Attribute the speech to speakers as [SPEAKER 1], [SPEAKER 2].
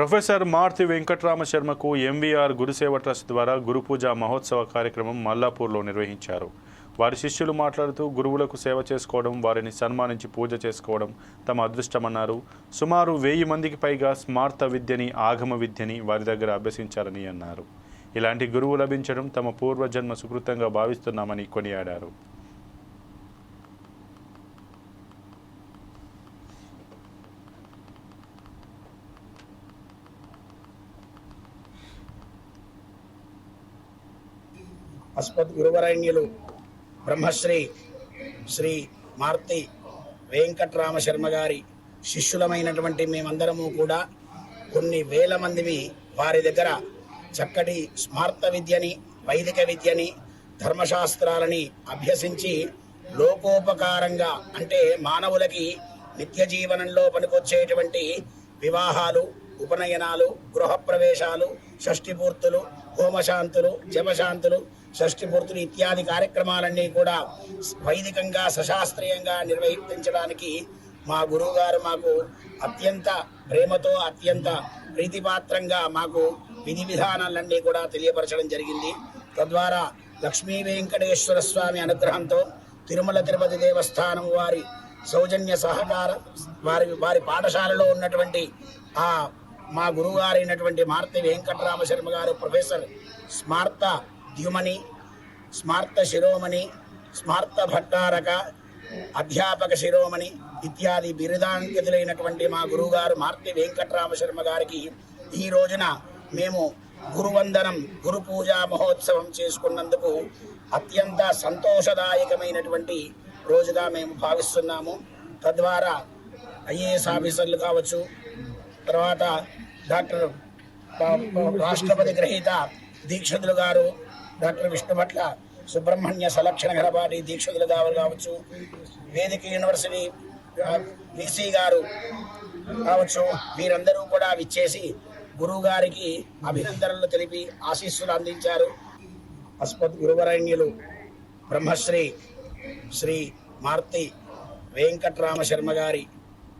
[SPEAKER 1] Professor Marthi Venkatrama శర్మకు MVR Guruseva trust ద్వారా గురుపూజ మహోత్సవ కార్యక్రమం మల్లాపూర్లో నిర్వహించారు. వారి శిష్యులు మాట్లాడుతూ గురువులకు సేవ చేసుకోవడం వారిని సన్మానించి పూజ చేసుకోవడం తమ అదృష్టమన్నారు. సుమారు వెయ్యి మందికి పైగా స్మార్త విద్యని ఆగమ విద్యని వారి దగ్గర అభ్యసించారని అన్నారు. ఇలాంటి గురువు లభించడం తమ పూర్వజన్మ సుకృతంగా భావిస్తున్నామని కొనియాడారు.
[SPEAKER 2] అస్మద్ గురువరణ్యులు బ్రహ్మశ్రీ శ్రీ మార్తి వెంకట్రామ శర్మ గారి శిష్యులమైనటువంటి మేమందరము కూడా కొన్ని వేల మందిమి వారి దగ్గర చక్కటి స్మార్త విద్యని వైదిక విద్యని ధర్మశాస్త్రాలని అభ్యసించి లోకోపకారంగా అంటే మానవులకి నిత్య జీవనంలో పనికొచ్చేటువంటి వివాహాలు ఉపనయనాలు గృహప్రవేశాలు షష్ఠిపూర్తులు హోమశాంతులు జపశాంతులు షష్ఠిపూర్తులు ఇత్యాది కార్యక్రమాలన్నీ కూడా వైదికంగా సశాస్త్రీయంగా నిర్వహించడానికి మా గురువుగారు మాకు అత్యంత ప్రేమతో అత్యంత ప్రీతిపాత్రంగా మాకు విధి విధానాలన్నీ కూడా తెలియపరచడం జరిగింది. తద్వారా లక్ష్మీ వెంకటేశ్వర స్వామి అనుగ్రహంతో తిరుమల తిరుపతి దేవస్థానం వారి సౌజన్య సహకార వారి వారి పాఠశాలలో ఉన్నటువంటి ఆ మా గురువుగారైనటువంటి మార్తి వెంకటరామ శర్మ గారు ప్రొఫెసర్ స్మార్త ద్యుమని స్మార్త శిరోమణి స్మార్త భట్టారక అధ్యాపక శిరోమణి ఇత్యాది బిరుదాంకితులైనటువంటి మా గురువుగారు మార్తి వెంకటరామ శర్మ గారికి ఈ రోజున మేము గురువందనం గురు పూజా మహోత్సవం చేసుకున్నందుకు అత్యంత సంతోషదాయకమైనటువంటి రోజుగా మేము భావిస్తున్నాము. తద్వారా ఐఏఎస్ ఆఫీసర్లు కావచ్చు తర్వాత డాక్టర్ రాష్ట్రపతి గ్రహీత దీక్షితులు గారు డాక్టర్ విష్ణుభట్ల సుబ్రహ్మణ్య సలక్షణ గణపాటి దీక్షితులు గారు కావచ్చు వేదిక యూనివర్సిటీ విసి గారు కావచ్చు వీరందరూ కూడా విచ్చేసి గురువు గారికి అభినందనలు తెలిపి ఆశీస్సులు అందించారు. అస్మత్ గురువరణ్యులు బ్రహ్మశ్రీ శ్రీ మార్తి వెంకట్రామ శర్మ గారి